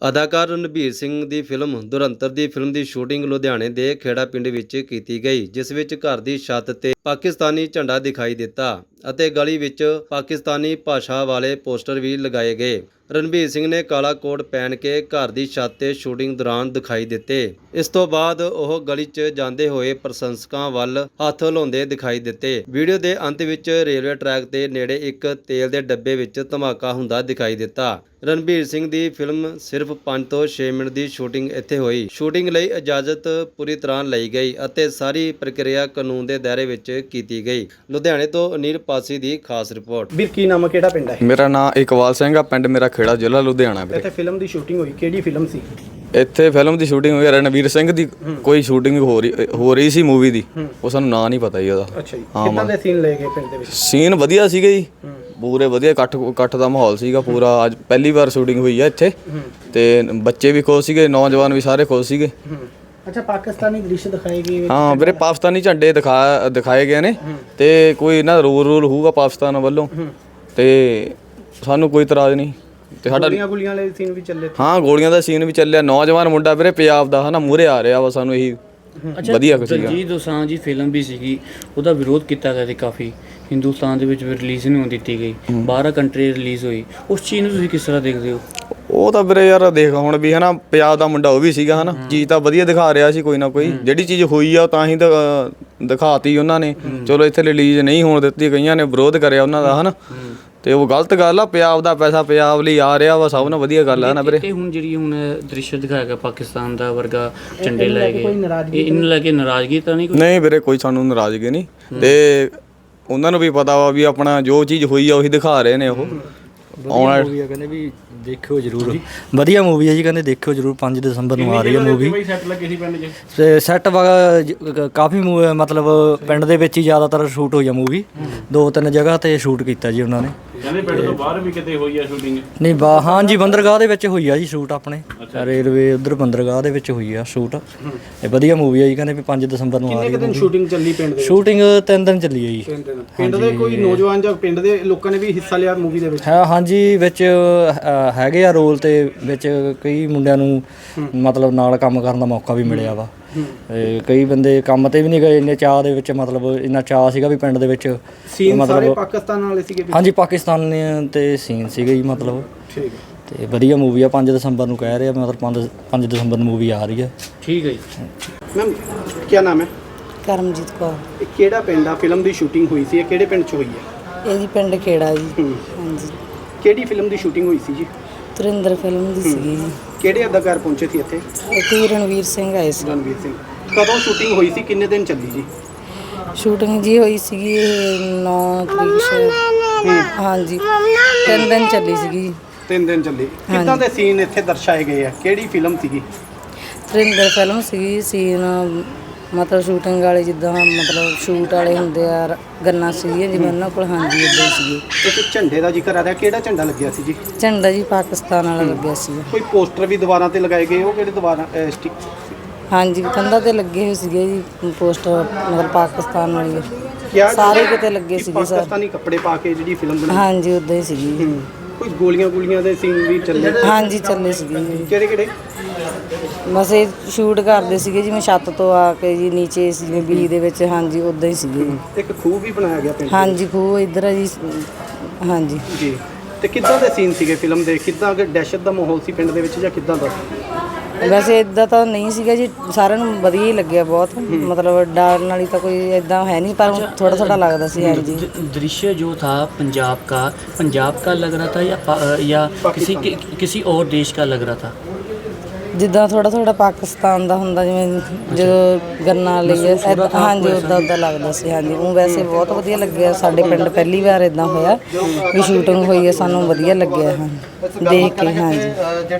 ਅਦਾਕਾਰ ਰਣਬੀਰ ਸਿੰਘ ਦੀ ਫਿਲਮ ਦੁਰੰਤਰ ਦੀ ਫਿਲਮ ਦੀ ਸ਼ੂਟਿੰਗ ਲੁਧਿਆਣੇ ਦੇ ਖੇੜਾ ਪਿੰਡ ਵਿੱਚ ਕੀਤੀ ਗਈ, ਜਿਸ ਵਿੱਚ ਘਰ ਦੀ ਛੱਤ ਤੇ ਪਾਕਿਸਤਾਨੀ ਝੰਡਾ ਦਿਖਾਈ ਦਿੱਤਾ ਅਤੇ ਗਲੀ ਵਿੱਚ ਪਾਕਿਸਤਾਨੀ ਭਾਸ਼ਾ ਵਾਲੇ ਪੋਸਟਰ ਵੀ ਲਗਾਏ ਗਏ। ਰਣਬੀਰ ਸਿੰਘ ਨੇ ਕਾਲਾ ਕੋਟ ਪਹਿਨ ਕੇ ਘਰ ਦੀ ਛੱਤ ਤੇ ਸ਼ੂਟਿੰਗ ਦੌਰਾਨ ਦਿਖਾਈ ਦਿੱਤੇ। ਇਸ ਤੋਂ ਬਾਅਦ ਉਹ ਗਲੀ 'ਚ ਜਾਂਦੇ ਹੋਏ ਪ੍ਰਸ਼ੰਸਕਾਂ ਵੱਲ ਹੱਥ ਹਲਾਉਂਦੇ ਦਿਖਾਈ ਦਿੱਤੇ। ਵੀਡੀਓ ਦੇ ਅੰਤ ਵਿੱਚ ਰੇਲਵੇ ਟਰੈਕ ਦੇ ਨੇੜੇ ਇੱਕ ਤੇਲ ਦੇ ਡੱਬੇ ਵਿੱਚ ਧਮਾਕਾ ਹੁੰਦਾ ਦਿਖਾਈ ਦਿੱਤਾ। ਰਣਬੀਰ ਸਿੰਘ ਦੀ ਫਿਲਮ ਸਿਰਫ 5 ਤੋਂ 6 ਮਿੰਟ ਦੀ ਸ਼ੂਟਿੰਗ ਇੱਥੇ ਹੋਈ। ਸ਼ੂਟਿੰਗ ਲਈ ਇਜਾਜ਼ਤ ਪੂਰੀ ਤਰ੍ਹਾਂ ਲਈ ਗਈ ਅਤੇ ਸਾਰੀ ਪ੍ਰਕਿਰਿਆ ਕਾਨੂੰਨ ਦੇ ਦਾਇਰੇ ਵਿੱਚ ਕੀਤੀ ਗਈ। ਲੁਧਿਆਣੇ ਤੋਂ ਅਨੀਲ ਪਾਸੀ ਦੀ ਖਾਸ ਰਿਪੋਰਟ। ਵੀਰ ਕੀ ਨਾਮ ਹੈ ਕਿਹੜਾ ਪਿੰਡ ਹੈ ਮੇਰਾ ਨਾਮ ਇਕਬਾਲ ਸਿੰਘ ਆ। ਪਿੰਡ ਮੇਰਾ ਖੇੜਾ ਜ਼ਿਲ੍ਹਾ ਲੁਧਿਆਣਾ ਵੀਰੇ। ਇੱਥੇ ਫਿਲਮ ਦੀ ਸ਼ੂਟਿੰਗ ਹੋਈ। ਕਿਹੜੀ ਫਿਲਮ ਸੀ? ਇੱਥੇ ਫਿਲਮ ਦੀ ਸ਼ੂਟਿੰਗ ਹੋਈ ਰਣਵੀਰ ਸਿੰਘ ਦੀ ਕੋਈ ਸ਼ੂਟਿੰਗ ਹੋ ਰਹੀ ਹੋ ਰਹੀ ਸੀ ਮੂਵੀ ਦੀ। ਉਹ ਸਾਨੂੰ ਨਾਂ ਨਹੀਂ ਪਤਾ ਜੀ ਉਹਦਾ। ਅੱਛਾ ਜੀ। ਕਿੰਨਾ ਦੇ ਸੀਨ ਲਏ ਗਏ ਪਿੰਡ ਦੇ ਵਿੱਚ? ਸੀਨ ਵਧੀਆ ਸੀਗੇ ਜੀ। ਪੂਰੇ ਵਧੀਆ। ਇਕੱਠ ਇਕੱਠ ਦਾ ਮਾਹੌਲ ਸੀਗਾ ਪੂਰਾ। ਅੱਜ ਪਹਿਲੀ ਵਾਰ ਸ਼ੂਟਿੰਗ ਹੋਈ ਆ ਇੱਥੇ। ਤੇ ਬੱਚੇ ਵੀ ਖੁਸ਼ ਸੀਗੇ। ਨੌਜਵਾਨ ਵੀ ਸਾਰੇ ਖੁਸ਼ ਸੀਗੇ। ਅੱਛਾ ਪਾਕਿਸਤਾਨੀ ਦ੍ਰਿਸ਼ ਦਿਖਾਏ ਗਏ ਹਾਂ ਵੀਰੇ ਪਾਕਿਸਤਾਨੀ ਝੰਡੇ ਦਿਖਾ ਦਿਖਾਏ ਗਏ ਨੇ ਤੇ ਕੋਈ ਨਾ ਰੂਲ ਰੂਲ ਹੋਊਗਾ ਪਾਕਿਸਤਾਨ ਵੱਲੋਂ। ਤੇ ਸਾਨੂੰ ਕੋਈ ਇਤਰਾਜ਼ ਨਹੀਂ। ਤੇ ਸਾਡਾ ਗੋਲੀਆਂ ਗੁਲੀਆਂ ਵਾਲੇ ਸੀਨ ਵੀ ਚੱਲੇ ਹਾਂ ਗੋਲੀਆਂ ਦਾ ਸੀਨ ਵੀ ਚੱਲਿਆ। ਨੌਜਵਾਨ ਮੁੰਡਾ ਵੀਰੇ ਪੰਜਾਬ ਦਾ ਹਨਾ ਮੂਰੇ ਆ ਰਿਹਾ ਵਾ ਸਾਨੂੰ ਇਹੀ ਵਧੀਆ ਕੁ ਸੀਗਾ। ਦਲਜੀਤ ਦੋਸਾਂਝ ਦੀ ਫਿਲਮ ਵੀ ਸੀਗੀ। ਉਹਦਾ ਵਿਰੋਧ ਕੀਤਾ ਗਿਆ ਸੀ ਕਾਫੀ। ਹਿੰਦੁਸਤਾਨ ਦੇ ਵਿੱਚ ਵੀ ਰਿਲੀਜ਼ ਨਹੀਂ ਹੋਣ ਦਿੱਤੀ ਗਈ। 12 ਕੰਟਰੀ ਰਿਲੀਜ਼ ਹੋਈ। ਉਸ ਚੀਜ਼ ਨੂੰ ਤੁਸੀਂ ਕਿਸ ਤਰ੍ਹਾਂ ਦੇਖਦੇ ਹੋ? ਉਹ ਤਾਂ ਵੀਰੇ ਯਾਰ ਦੇਖ ਹੁਣ ਵੀ ਹਨਾ ਪੰਜਾਬ ਦਾ ਮੁੰਡਾ ਉਹ ਵੀ ਸੀਗਾ ਹਨਾ ਚੀਜ਼ ਤਾਂ ਵਧੀਆ ਦਿਖਾ ਰਿਹਾ ਸੀ ਕੋਈ ਨਾ ਕੋਈ ਜਿਹੜੀ ਚੀਜ਼ ਹੋਈ ਆ ਤਾਂ ਹੀ ਤਾਂ, ਦਿਖਾਤੀ ਉਹਨਾਂ ਨੇ। ਚਲੋ ਇੱਥੇ ਰਿਲੀਜ਼ ਨਹੀਂ ਹੋਣ ਦਿੱਤੀ ਕਈਆਂ ਨੇ ਵਿਰੋਧ ਕਰਿਆ ਉਹਨਾਂ ਦਾ ਹਨਾ। ਤੇ ਉਹ ਗਲਤ ਗੱਲ ਆ ਪੰਜਾਬ ਦਾ ਪੈਸਾ ਪੰਜਾਬ ਲਈ ਆ ਰਿਹਾ ਵਾ ਸਭ ਨਾਲ ਵਧੀਆ ਗੱਲ ਆ ਨਾ ਵੀਰੇ। ਤੇ ਹੁਣ ਜਿਹੜੀ ਹੁਣ ਦ੍ਰਿਸ਼ ਦਿਖਾਇਆ ਗਿਆ ਪਾਕਿਸਤਾਨ ਦਾ ਵਰਗਾ ਝੰਡੇ ਲਾਏ ਗਏ ਇਹ ਇਹਨੂੰ ਲੈ ਕੇ ਨਾਰਾਜ਼ਗੀ ਤਾਂ ਨਹੀਂ ਕੋਈ? ਨਹੀਂ ਵੀਰੇ ਕੋਈ ਸਾਨੂੰ ਨਾਰਾਜ਼ਗੀ ਨਹੀਂ। ਤੇ ਉਹਨਾਂ ਨੂੰ ਵੀ ਪਤਾ ਵਾ ਵੀ ਆਪਣਾ ਜੋ ਚੀਜ਼ ਹੋਈ ਆ ਉਹੀ ਦਿਖਾ ਰਹੇ ਨੇ ਉਹ। ਆਉਣ ਮੂਵੀ ਆ ਕਹਿੰਦੇ ਵੀ ਦੇਖਿਓ ਜਰੂਰ। ਵਧੀਆ ਮੂਵੀ ਹੈ ਜੀ ਕਹਿੰਦੇ ਦੇਖਿਓ ਜਰੂਰ 5 ਦਸੰਬਰ ਨੂੰ ਆ ਰਹੀ ਹੈ ਮੂਵੀ ਬਈ ਸੈੱਟ ਲੱਗੇ ਸੀ ਪਿੰਡ 'ਚ? ਸੈੱਟ ਕਾਫੀ ਮਤਲਬ ਪਿੰਡ ਦੇ ਵਿੱਚ ਹੀ ਜ਼ਿਆਦਾਤਰ ਸ਼ੂਟ ਹੋਈ ਆ ਮੂਵੀ ਦੋ ਤਿੰਨ ਜਗ੍ਹਾ ਤੇ ਸ਼ੂਟ ਕੀਤਾ ਜੀ ਉਹਨਾਂ ਨੇ। ਕਹਿੰਦੇ ਪਿੰਡ ਤੋਂ ਬਾਹਰ ਵੀ ਕਿਤੇ ਹੋਈ ਆ ਸ਼ੂਟਿੰਗ ਨਹੀਂ ਬਾ ਹਾਂ ਜੀ ਬੰਦਰਗਾਹ ਦੇ ਵਿੱਚ ਹੋਈ ਆ ਜੀ ਸ਼ੂਟ ਆਪਣੇ। ਰੇਲਵੇ ਉਧਰ ਬੰਦਰਗਾਹ ਦੇ ਵਿੱਚ ਹੋਈ ਆ ਸ਼ੂਟ ਇਹ ਵਧੀਆ ਮੂਵੀ ਆ ਜੀ ਕਹਿੰਦੇ ਵੀ 5 ਦਸੰਬਰ ਨੂੰ ਆ ਰਹੀ ਕਿੰਨੇ ਦਿਨ ਸ਼ੂਟਿੰਗ ਚੱਲੀ ਪਿੰਡ ਦੇ ਸ਼ੂਟਿੰਗ ਤਿੰਨ ਦਿਨ ਚੱਲੀ ਆ ਜੀ। ਪਿੰਡ ਦੇ ਕੋਈ ਨੌਜਵਾਨ ਜਾਂ ਪਿੰਡ ਦੇ ਲੋਕਾਂ ਨੇ ਵੀ ਹਿੱਸਾ ਲਿਆ ਮੂਵੀ ਦੇ ਵਿੱਚ? ਹਾਂ ਹਾਂਜੀ ਵਿੱਚ ਹੈਗੇ ਆ ਰੋਲ ਤੇ ਵਿੱਚ ਕਈ ਮੁੰਡਿਆਂ ਨੂੰ ਮਤਲਬ ਨਾਲ ਕੰਮ ਕਰਨ ਦਾ ਮੌਕਾ ਵੀ ਮਿਲਿਆ ਵਾ। ਤੇ ਕਈ ਬੰਦੇ ਕੰਮ ਤੇ ਵੀ ਨਹੀਂ ਗਏ ਇੰਨੇ ਚਾਹ ਦੇ ਵਿੱਚ ਮਤਲਬ ਇੰਨਾ ਚਾਹ ਸੀਗਾ ਵੀ ਪਿੰਡ ਦੇ ਵਿੱਚ। ਸੀਨ ਸਾਰੇ ਪਾਕਿਸਤਾਨ ਵਾਲੇ ਸੀਗੇ ਵੀ? ਹਾਂਜੀ ਪਾਕਿਸਤਾਨ ਤੇ ਸੀਨ ਸੀਗੇ ਜੀ ਮਤਲਬ। ਠੀਕ ਹੈ। ਤੇ ਵਧੀਆ ਮੂਵੀ ਆ 5 ਦਸੰਬਰ ਨੂੰ ਕਹਿ ਰਹੇ ਆ ਮਤਲਬ 5 5 ਦਸੰਬਰ ਨੂੰ ਮੂਵੀ ਆ ਰਹੀ ਆ। ਠੀਕ ਹੈ ਜੀ। ਮੈਮ ਕੀ ਨਾਮ ਹੈ? ਕਰਮਜੀਤ ਕੌਰ। ਇਹ ਕਿਹੜਾ ਪਿੰਡ ਆ? ਫਿਲਮ ਦੀ ਸ਼ੂਟਿੰਗ ਹੋਈ ਸੀ ਇਹ ਕਿਹੜੇ ਪਿੰਡ 'ਚ ਹੋਈ ਹੈ ਇਹ ਜੀ ਪਿੰਡ ਖੇੜਾ ਜੀ। ਹੂੰ। ਹਾਂਜੀ। ਕਿਹੜੀ ਫਿਲਮ ਦੀ ਸ਼ੂਟਿੰਗ ਹੋਈ ਸੀ ਜੀ? ਤੁਰਿੰਦਰ ਫਿਲਮ ਦੀ ਸੀਗੀ ਜੀ। ਕਿਹੜੇ ਅਦਾਕਾਰ ਪਹੁੰਚੇ ਸੀ ਇੱਥੇ? ਇੱਥੇ ਰਣਵੀਰ ਸਿੰਘ ਆਏ ਸੀ। ਰਣਵੀਰ ਸਿੰਘ। ਕਦੋਂ ਸ਼ੂਟਿੰਗ ਹੋਈ ਸੀ? ਕਿੰਨੇ ਦਿਨ ਚੱਲੀ ਜੀ ਸ਼ੂਟਿੰਗ ਜੀ ਹੋਈ ਸੀਗੀ 9 ਤਰੀਕ ਸ਼ਾਇਦ। ਹਾਂਜੀ। ਤਿੰਨ ਦਿਨ ਚੱਲੀ ਸੀਗੀ। ਤਿੰਨ ਦਿਨ ਚੱਲੀ। ਕਿੱਦਾਂ ਦੇ ਸੀਨ ਇੱਥੇ ਦਰਸਾਏ ਗਏ ਆ? ਕਿਹੜੀ ਫਿਲਮ ਸੀਗੀ? ਤੁਰਿੰਦਰ ਫਿਲਮ ਸੀਗੀ ਸੀਨ ਮਤਲਬ ਸ਼ੂਟਿੰਗ ਵਾਲੇ ਜਿੱਦਾਂ ਮਤਲਬ ਸ਼ੂਟ ਵਾਲੇ ਹੁੰਦੇ ਆ ਗੰਨਾ ਸੀਗੀਆਂ ਜਿਵੇਂ ਉਹਨਾਂ ਕੋਲ ਹਾਂਜੀ ਇਦਾਂ ਸੀਗੇ। ਇੱਕ ਝੰਡੇ ਦਾ ਜ਼ਿਕਰ ਆ ਰਿਹਾ ਕਿਹੜਾ ਝੰਡਾ ਲੱਗਿਆ ਸੀ ਜੀ? ਝੰਡਾ ਜੀ ਪਾਕਿਸਤਾਨ ਵਾਲਾ ਲੱਗਿਆ ਸੀ। ਕੋਈ ਪੋਸਟਰ ਵੀ ਦੀਵਾਰਾਂ ਤੇ ਲਗਾਏ ਗਏ ਉਹ ਕਿਹੜੇ ਦੀਵਾਰਾਂ ਅਹ, ਸਟਿਕ ਹਾਂਜੀ ਕੰਧਾਂ ਤੇ ਲੱਗੇ ਹੋਏ ਸੀਗੇ ਜੀ ਪੋਸਟਰ ਮਤਲਬ ਪਾਕਿਸਤਾਨ ਵਾਲੀ ਸਾਰੇ ਕਿਤੇ ਲੱਗੇ ਸੀਗੇ ਸਰ। ਪਾਕਿਸਤਾਨੀ ਕੱਪੜੇ ਪਾ ਕੇ ਜਿਹੜੀ ਫਿਲਮ ਬਣਾਈ। ਹਾਂਜੀ ਉਦਾਂ ਹੀ ਸੀਗੀ। ਕੋਈ ਗੋਲੀਆਂ ਗੋਲੀਆਂ ਦੇ ਸੀਨ ਵੀ ਚੱਲੇ? ਹਾਂਜੀ ਚੱਲੇ ਸੀਗੇ ਜੀ। ਕਿਹੜੇ ਕਿਹੜੇ ਬਸ ਇਹ ਸ਼ੂਟ ਕਰਦੇ ਸੀਗੇ ਜਿਵੇਂ ਛੱਤ ਤੋਂ ਆ ਕੇ ਜੀ ਨੀਚੇ ਜਿਵੇਂ ਬੀ ਦੇ ਵਿੱਚ ਹਾਂਜੀ ਉਦਾਂ ਹੀ ਸੀਗੇ ਜੀ ਇੱਕ ਖੂਹ ਵੀ ਬਣਾਇਆ ਗਿਆ ਪਿੰਡ ਹਾਂਜੀ ਖੂਹ ਇੱਧਰ ਆ ਜੀ ਹਾਂਜੀ ਜੀ ਤੇ ਕਿੱਦਾਂ ਦੇ ਸੀਨ ਸੀਗੇ ਫਿਲਮ ਦੇ ਕਿੱਦਾਂ ਕਿ ਦਹਿਸ਼ਤ ਦਾ ਮਾਹੌਲ ਸੀ ਪਿੰਡ ਦੇ ਵਿੱਚ ਜਾਂ ਕਿੱਦਾਂ ਦਾ ਵੈਸੇ ਇਦਾਂ ਤਾਂ ਨਹੀਂ ਸੀਗਾ ਜੀ ਸਾਰਿਆਂ ਨੂੰ ਵਧੀਆ ਹੀ ਲੱਗਿਆ ਬਹੁਤ ਮਤਲਬ ਡਰਨ ਵਾਲੀ ਤਾਂ ਕੋਈ ਇਦਾਂ ਹੈ ਨਹੀਂ ਪਰ ਥੋੜਾ ਥੋੜਾ ਲੱਗਦਾ ਸੀ ਹਾਂਜੀ द- दृश्य जो था पंजाब का पंजाब का लग रहा था या पा- अ, या किसी कि, किसी और देश का लग रहा था ਜਿੱਦਾਂ ਥੋੜਾ ਥੋੜਾ ਪਾਕਿਸਤਾਨ ਦਾ ਹੁੰਦਾ ਜਿਵੇਂ ਜਦੋਂ ਗੰਨਾ ਲਈ ਹਾਂਜੀ ਉਦਾਂ ਉਦਾਂ ਲੱਗਦਾ ਸੀ ਹਾਂਜੀ। ਉਹ ਵੈਸੇ ਬਹੁਤ ਵਧੀਆ ਲੱਗਿਆ ਸਾਡੇ ਪਿੰਡ ਪਹਿਲੀ ਵਾਰ ਇਦਾਂ ਹੋਇਆ। ਵੀ ਸ਼ੂਟਿੰਗ ਹੋਈ ਹੈ ਸਾਨੂੰ ਵਧੀਆ ਲੱਗਿਆ ਹਾਂ। ਦੇਖ ਕੇ ਹਾਂਜੀ।